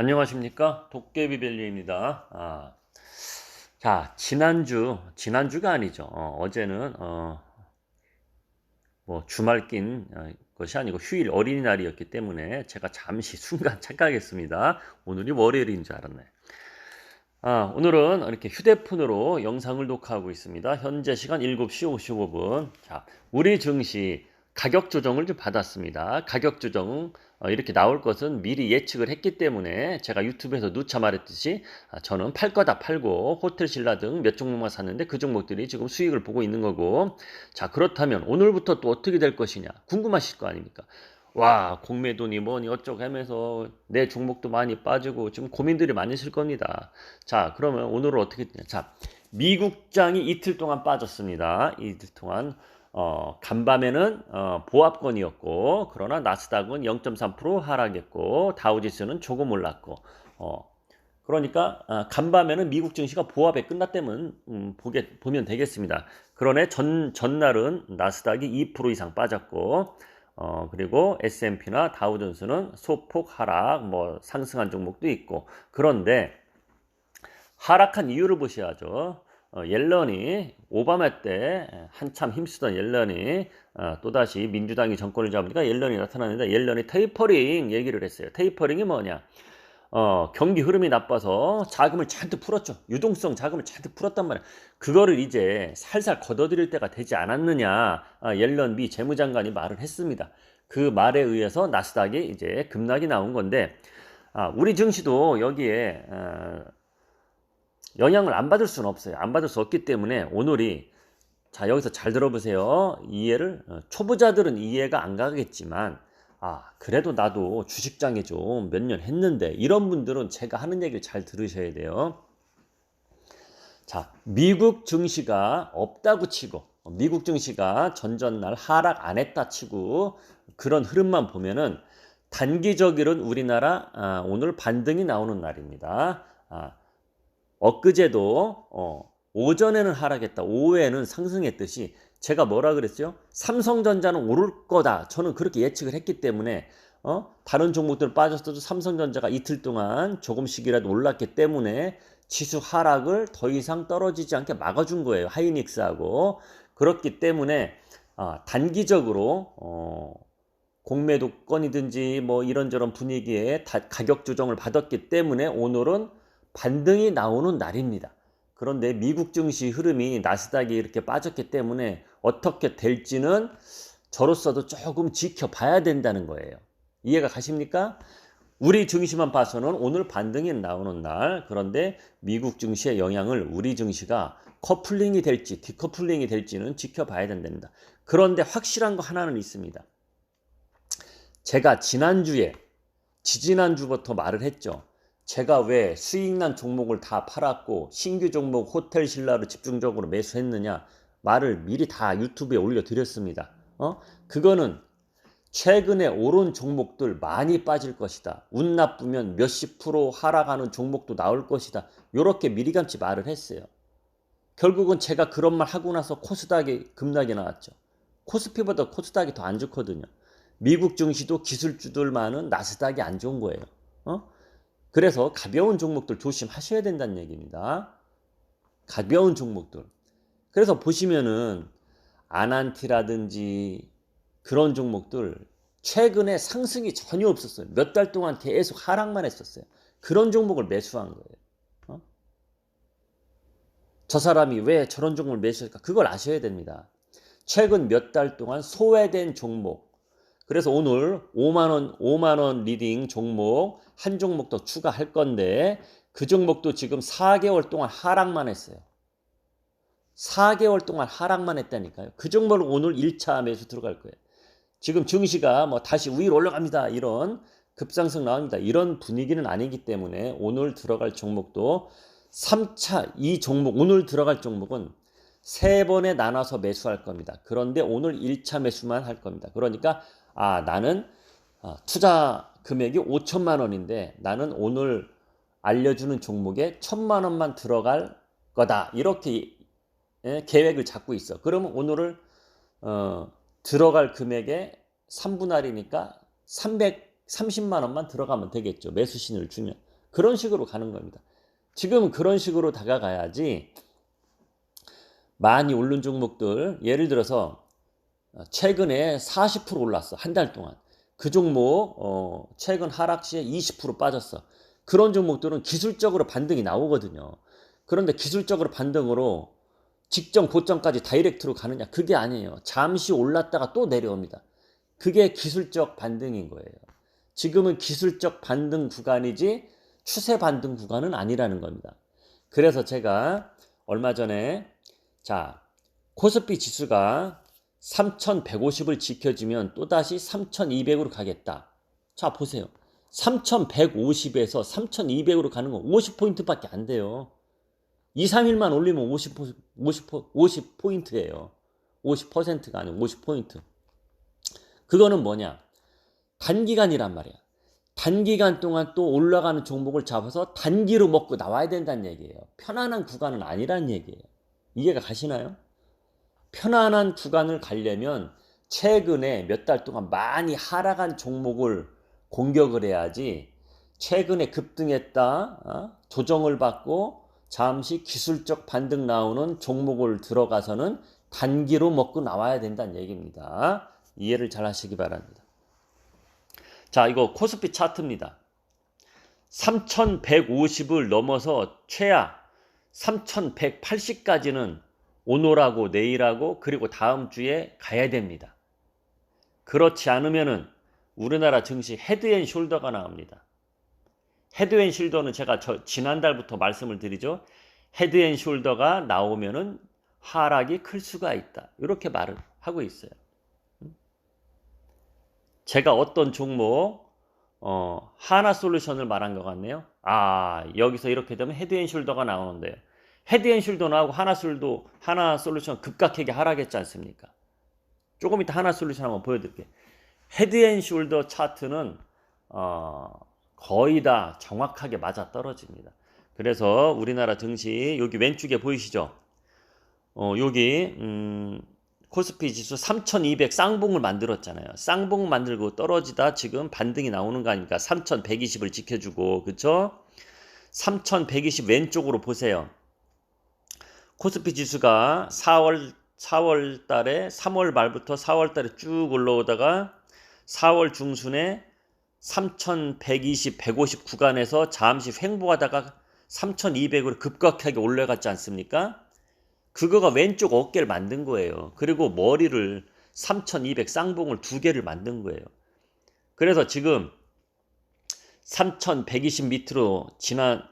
안녕하십니까 도깨비밸류입니다. 아, 자 지난주 지난주가 아니죠. 어, 제는 어, 뭐 주말 낀 어, 것이 아니고 휴일 어린이날이었기 때문에 제가 잠시 순간 착각했습니다. 오늘이 월요일인 줄 알았네. 아, 오늘은 이렇게 휴대폰으로 영상을 녹화하고 있습니다. 현재 시간 7시 55분. 자, 우리 증시 가격 조정을 좀 받았습니다. 가격 조정 어, 이렇게 나올 것은 미리 예측을 했기 때문에 제가 유튜브에서 누차 말했듯이 아, 저는 팔 거다 팔고 호텔 신라 등 몇 종목만 샀는데 그 종목들이 지금 수익을 보고 있는 거고 자 그렇다면 오늘부터 또 어떻게 될 것이냐 궁금하실 거 아닙니까? 와 공매도니 뭐니 어쩌고 하면서 내 종목도 많이 빠지고 지금 고민들이 많으실 겁니다. 자 그러면 오늘은 어떻게 되냐? 자 미국장이 이틀 동안 빠졌습니다. 이틀 동안 어, 간밤에는 어, 보합권이었고 그러나 나스닥은 0.3% 하락했고 다우지수는 조금 올랐고 어, 그러니까 어, 간밤에는 미국 증시가 보합에 끝났다면 음, 보게 보면 되겠습니다. 그러나 전 전날은 나스닥이 2% 이상 빠졌고 어, 그리고 S&P나 다우존스는 소폭 하락, 뭐 상승한 종목도 있고 그런데 하락한 이유를 보셔야죠. 어, 옐런이 오바마 때 한참 힘쓰던 옐런이 어, 또다시 민주당이 정권을 잡으니까 옐런이 나타나는데 옐런이 테이퍼링 얘기를 했어요. 테이퍼링이 뭐냐? 어, 경기 흐름이 나빠서 자금을 잔뜩 풀었죠. 유동성 자금을 잔뜩 풀었단 말이야. 그거를 이제 살살 걷어들일 때가 되지 않았느냐. 아, 옐런 미 재무장관이 말을 했습니다. 그 말에 의해서 나스닥이 이제 급락이 나온 건데, 아, 우리 증시도 여기에 어, 영향을 안 받을 수는 없어요. 안 받을 수 없기 때문에 오늘이 자 여기서 잘 들어보세요. 이해를 어, 초보자들은 이해가 안 가겠지만 아 그래도 나도 주식장에 좀 몇 년 했는데 이런 분들은 제가 하는 얘기를 잘 들으셔야 돼요. 자 미국 증시가 없다고 치고 미국 증시가 전전날 하락 안 했다 치고 그런 흐름만 보면은 단기적으로는 우리나라 아, 오늘 반등이 나오는 날입니다. 아, 엊그제도 어, 오전에는 하락했다. 오후에는 상승했듯이 제가 뭐라 그랬어요? 삼성전자는 오를 거다. 저는 그렇게 예측을 했기 때문에 어? 다른 종목들 빠졌어도 삼성전자가 이틀 동안 조금씩이라도 올랐기 때문에 지수 하락을 더 이상 떨어지지 않게 막아준 거예요. 하이닉스하고 그렇기 때문에 아, 단기적으로 어, 공매도건이든지 뭐 이런저런 분위기에 가격 조정을 받았기 때문에 오늘은 반등이 나오는 날입니다. 그런데 미국 증시 흐름이 나스닥이 이렇게 빠졌기 때문에 어떻게 될지는 저로서도 조금 지켜봐야 된다는 거예요. 이해가 가십니까? 우리 증시만 봐서는 오늘 반등이 나오는 날, 그런데 미국 증시의 영향을 우리 증시가 커플링이 될지 디커플링이 될지는 지켜봐야 된답니다. 그런데 확실한 거 하나는 있습니다. 제가 지난주에, 지지난주부터 말을 했죠. 제가 왜 수익난 종목을 다 팔았고 신규 종목 호텔 신라를 집중적으로 매수했느냐 말을 미리 다 유튜브에 올려드렸습니다. 어? 그거는 최근에 오른 종목들 많이 빠질 것이다. 운 나쁘면 몇십 프로 하락하는 종목도 나올 것이다. 이렇게 미리감치 말을 했어요. 결국은 제가 그런 말 하고 나서 코스닥이 급락이 나왔죠. 코스피보다 코스닥이 더 안 좋거든요. 미국 증시도 기술주들만은 나스닥이 안 좋은 거예요. 어? 그래서 가벼운 종목들 조심하셔야 된다는 얘기입니다. 가벼운 종목들. 그래서 보시면은 아난티라든지 그런 종목들 최근에 상승이 전혀 없었어요. 몇 달 동안 계속 하락만 했었어요. 그런 종목을 매수한 거예요. 어? 저 사람이 왜 저런 종목을 매수할까? 그걸 아셔야 됩니다. 최근 몇 달 동안 소외된 종목, 그래서 오늘 5만원, 5만원 리딩 종목 한 종목 더 추가할 건데 그 종목도 지금 4개월 동안 하락만 했어요. 4개월 동안 하락만 했다니까요. 그 종목을 오늘 1차 매수 들어갈 거예요. 지금 증시가 뭐 다시 위로 올라갑니다. 이런 급상승 나옵니다. 이런 분위기는 아니기 때문에 오늘 들어갈 종목도 3차 이 종목 오늘 들어갈 종목은 세 번에 나눠서 매수할 겁니다. 그런데 오늘 1차 매수만 할 겁니다. 그러니까 아, 나는 어, 투자 금액이 5천만 원인데 나는 오늘 알려주는 종목에 천만 원만 들어갈 거다. 이렇게 예, 계획을 잡고 있어. 그러면 오늘을 어, 들어갈 금액의 3분할이니까 330만 원만 들어가면 되겠죠. 매수 신을 주면. 그런 식으로 가는 겁니다. 지금 그런 식으로 다가가야지 많이 오른 종목들 예를 들어서 최근에 40% 올랐어 한 달 동안 그 종목 어, 최근 하락 시에 20% 빠졌어. 그런 종목들은 기술적으로 반등이 나오거든요. 그런데 기술적으로 반등으로 직전 고점까지 다이렉트로 가느냐 그게 아니에요. 잠시 올랐다가 또 내려옵니다. 그게 기술적 반등인 거예요. 지금은 기술적 반등 구간이지 추세 반등 구간은 아니라는 겁니다. 그래서 제가 얼마 전에 자, 코스피 지수가 3150을 지켜주면 또다시 3200으로 가겠다. 자, 보세요. 3150에서 3200으로 가는 건 50포인트밖에 안 돼요. 2, 3일만 올리면 50, 50, 50포인트예요. 50%가 아니고 50포인트. 그거는 뭐냐? 단기간이란 말이야. 단기간 동안 또 올라가는 종목을 잡아서 단기로 먹고 나와야 된다는 얘기예요. 편안한 구간은 아니라는 얘기예요. 이해가 가시나요? 편안한 구간을 가려면 최근에 몇 달 동안 많이 하락한 종목을 공격을 해야지 최근에 급등했다 어? 조정을 받고 잠시 기술적 반등 나오는 종목을 들어가서는 단기로 먹고 나와야 된다는 얘기입니다. 이해를 잘 하시기 바랍니다. 자, 이거 코스피 차트입니다. 3150을 넘어서 최하 3180까지는 오늘하고 내일하고 그리고 다음 주에 가야 됩니다. 그렇지 않으면은 우리나라 증시 헤드앤숄더가 나옵니다. 헤드앤숄더는 제가 저 지난달부터 말씀을 드리죠. 헤드앤숄더가 나오면은 하락이 클 수가 있다. 이렇게 말을 하고 있어요. 제가 어떤 종목 어, 하나 솔루션을 말한 것 같네요. 아, 여기서 이렇게 되면 헤드앤숄더가 나오는데요. 헤드앤숄더 나오고 하나솔도 하나 솔루션 급격하게 하락했지 않습니까? 조금 이따 하나 솔루션 한번 보여드릴게요. 헤드앤숄더 차트는 어, 거의 다 정확하게 맞아 떨어집니다. 그래서 우리나라 증시 여기 왼쪽에 보이시죠? 어, 여기 음, 코스피 지수 3200 쌍봉을 만들었잖아요. 쌍봉 만들고 떨어지다 지금 반등이 나오는 거 아닙니까? 3120을 지켜주고 그쵸? 3120 왼쪽으로 보세요. 코스피 지수가 4월 4월 달에 3월 말부터 4월 달에 쭉 올라오다가 4월 중순에 3120, 150 구간에서 잠시 횡보하다가 3200으로 급격하게 올라갔지 않습니까? 그거가 왼쪽 어깨를 만든 거예요. 그리고 머리를 3200 쌍봉을 두 개를 만든 거예요. 그래서 지금 3120 밑으로 지난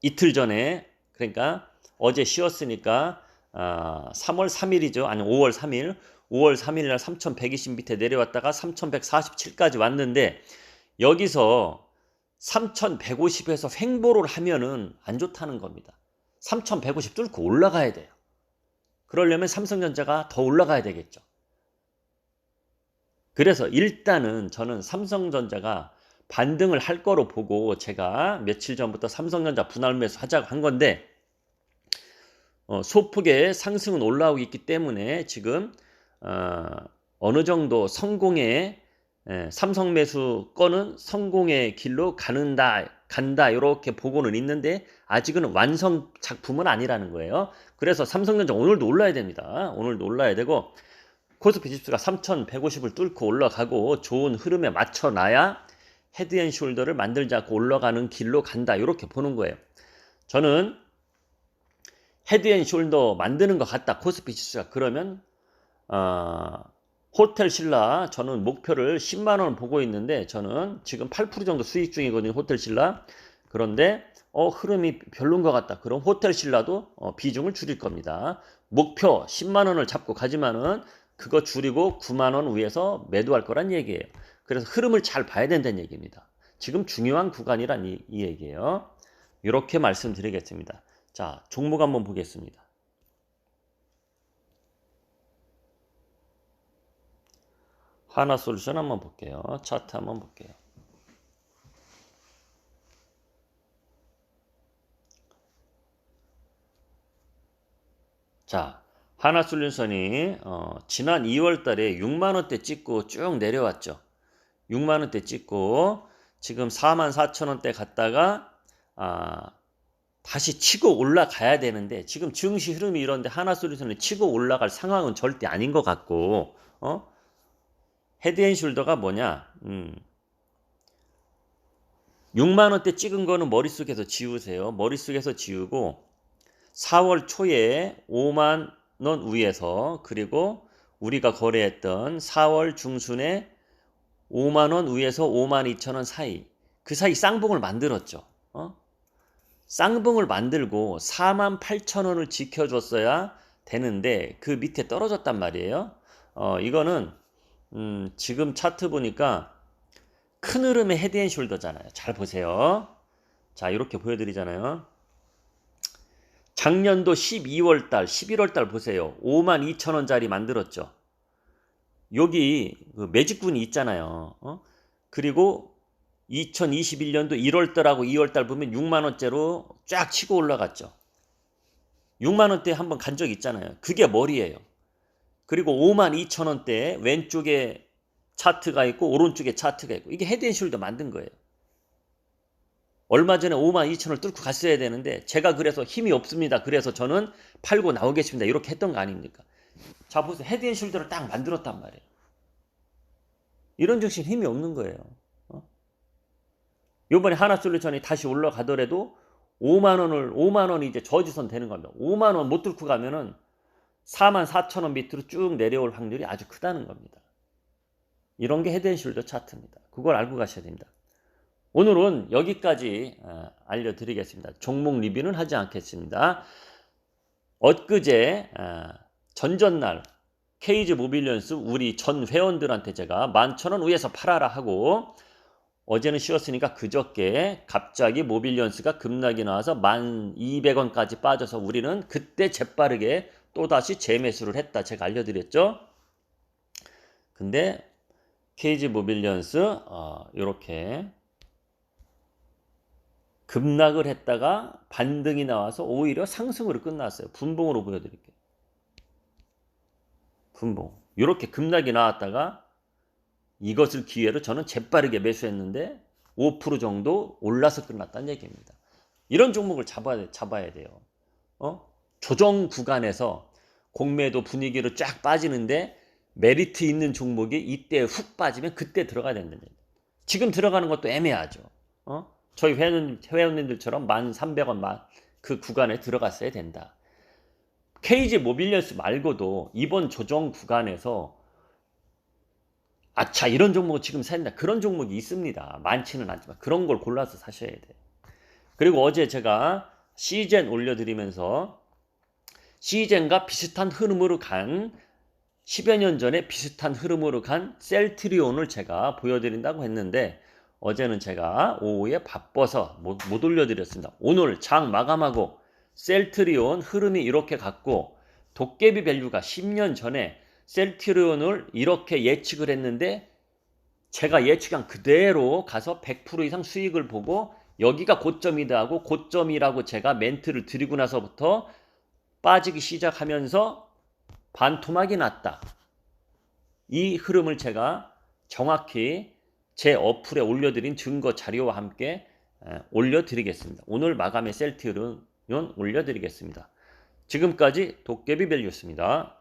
이틀 전에 그러니까 어제 쉬었으니까 아, 3월 3일이죠. 아니 5월 3일. 5월 3일 날 3120 밑에 내려왔다가 3147까지 왔는데 여기서 3150에서 횡보를 하면은 안 좋다는 겁니다. 3150 뚫고 올라가야 돼요. 그러려면 삼성전자가 더 올라가야 되겠죠. 그래서 일단은 저는 삼성전자가 반등을 할 거로 보고 제가 며칠 전부터 삼성전자 분할 매수 하자고 한 건데 어, 소폭의 상승은 올라오고 있기 때문에 지금 어, 느 정도 성공의 에, 삼성 매수 건은 성공의 길로 가는다 간다 이렇게 보고는 있는데 아직은 완성 작품은 아니라는 거예요. 그래서 삼성전자 오늘도 올라야 됩니다. 오늘도 올라야 되고 코스피 지수가 3,150을 뚫고 올라가고 좋은 흐름에 맞춰놔야 헤드앤숄더를 만들지 않고 올라가는 길로 간다 이렇게 보는 거예요. 저는 헤드앤숄더 만드는 것 같다 코스피 지수가 그러면 어, 호텔 신라 저는 목표를 10만 원 보고 있는데 저는 지금 8% 정도 수익 중이거든요 호텔 신라 그런데 어 흐름이 별론 것 같다 그럼 호텔 신라도 어, 비중을 줄일 겁니다 목표 10만 원을 잡고 가지만은 그거 줄이고 9만 원 위에서 매도할 거란 얘기예요 그래서 흐름을 잘 봐야 된다는 얘기입니다. 지금 중요한 구간이란 이, 이 얘기예요. 이렇게 말씀드리겠습니다. 자, 종목 한번 보겠습니다. 하나 솔루션 한번 볼게요. 차트 한번 볼게요. 자, 하나 솔루션이 어, 지난 2월 달에 6만 원대 찍고 쭉 내려왔죠. 6만 원대 찍고 지금 44,000원대 갔다가 아, 다시 치고 올라가야 되는데 지금 증시 흐름이 이런데 하나솔루션을 치고 올라갈 상황은 절대 아닌 것 같고 어? 헤드앤숄더가 뭐냐? 음. 6만 원대 찍은 거는 머릿속에서 지우세요. 머릿속에서 지우고 4월 초에 5만 원 위에서 그리고 우리가 거래했던 4월 중순에 5만 원 위에서 5만 2천 원 사이 그 사이 쌍봉을 만들었죠. 어? 쌍봉을 만들고 4만 8천 원을 지켜줬어야 되는데 그 밑에 떨어졌단 말이에요. 어, 이거는 음, 지금 차트 보니까 큰 흐름의 헤드앤숄더잖아요. 잘 보세요. 자, 이렇게 보여드리잖아요. 작년도 12월 달, 11월 달 보세요. 5만 2천 원짜리 만들었죠. 여기 그 매직분이 있잖아요. 어? 그리고 2021년도 1월 달하고 2월 달 보면 6만 원째로 쫙 치고 올라갔죠. 6만 원대 한번 간 적 있잖아요. 그게 머리예요. 그리고 5만 2천 원대 왼쪽에 차트가 있고 오른쪽에 차트가 있고 이게 헤드앤숄더 만든 거예요. 얼마 전에 5만 2천을 뚫고 갔어야 되는데 제가 그래서 힘이 없습니다. 그래서 저는 팔고 나오겠습니다. 이렇게 했던 거 아닙니까? 자 보세요. 헤드앤숄더를 딱 만들었단 말이에요. 이런 정신 힘이 없는 거예요. 어? 요번에 하나솔루션이 다시 올라가더라도 5만 원을 5만 원이 이제 저지선 되는 겁니다. 5만 원 못 뚫고 가면은 4만 4천 원 밑으로 쭉 내려올 확률이 아주 크다는 겁니다. 이런 게 헤드앤숄더 차트입니다. 그걸 알고 가셔야 됩니다. 오늘은 여기까지 어, 알려드리겠습니다. 종목 리뷰는 하지 않겠습니다. 엊그제 어, 전전날 케이즈 모빌리언스 우리 전 회원들한테 제가 11,000원 위에서 팔아라 하고 어제는 쉬었으니까 그저께 갑자기 모빌리언스가 급락이 나와서 1,200원까지 빠져서 우리는 그때 재빠르게 또다시 재매수를 했다. 제가 알려드렸죠. 근데 케이지 모빌리언스 어, 이렇게 급락을 했다가 반등이 나와서 오히려 상승으로 끝났어요. 분봉으로 보여드릴게요. 분봉. 이렇게 급락이 나왔다가 이것을 기회로 저는 재빠르게 매수했는데 5% 정도 올라서 끝났다는 얘기입니다. 이런 종목을 잡아야, 잡아야 돼요. 어? 조정 구간에서 공매도 분위기로 쫙 빠지는데 메리트 있는 종목이 이때 훅 빠지면 그때 들어가야 된다는 얘기예요. 지금 들어가는 것도 애매하죠. 어? 저희 회원, 회원님들처럼 1,300원 그 구간에 들어갔어야 된다. KG 모빌리언스 말고도 이번 조정 구간에서 아차 이런 종목을 지금 사야 된다. 그런 종목이 있습니다. 많지는 않지만 그런 걸 골라서 사셔야 돼요. 그리고 어제 제가 시젠 올려드리면서 시젠과 비슷한 흐름으로 간 10여 년 전에 비슷한 흐름으로 간 셀트리온을 제가 보여드린다고 했는데 어제는 제가 오후에 바빠서 못, 못 올려드렸습니다. 오늘 장 마감하고 셀트리온 흐름이 이렇게 갔고 도깨비 밸류가 10년 전에 셀트리온을 이렇게 예측을 했는데 제가 예측한 그대로 가서 100% 이상 수익을 보고 여기가 고점이다 하고 고점이라고 제가 멘트를 드리고 나서부터 빠지기 시작하면서 반토막이 났다. 이 흐름을 제가 정확히 제 어플에 올려드린 증거 자료와 함께 올려드리겠습니다. 오늘 마감의 셀트리온 올려드리겠습니다. 지금까지 도깨비 밸류였습니다.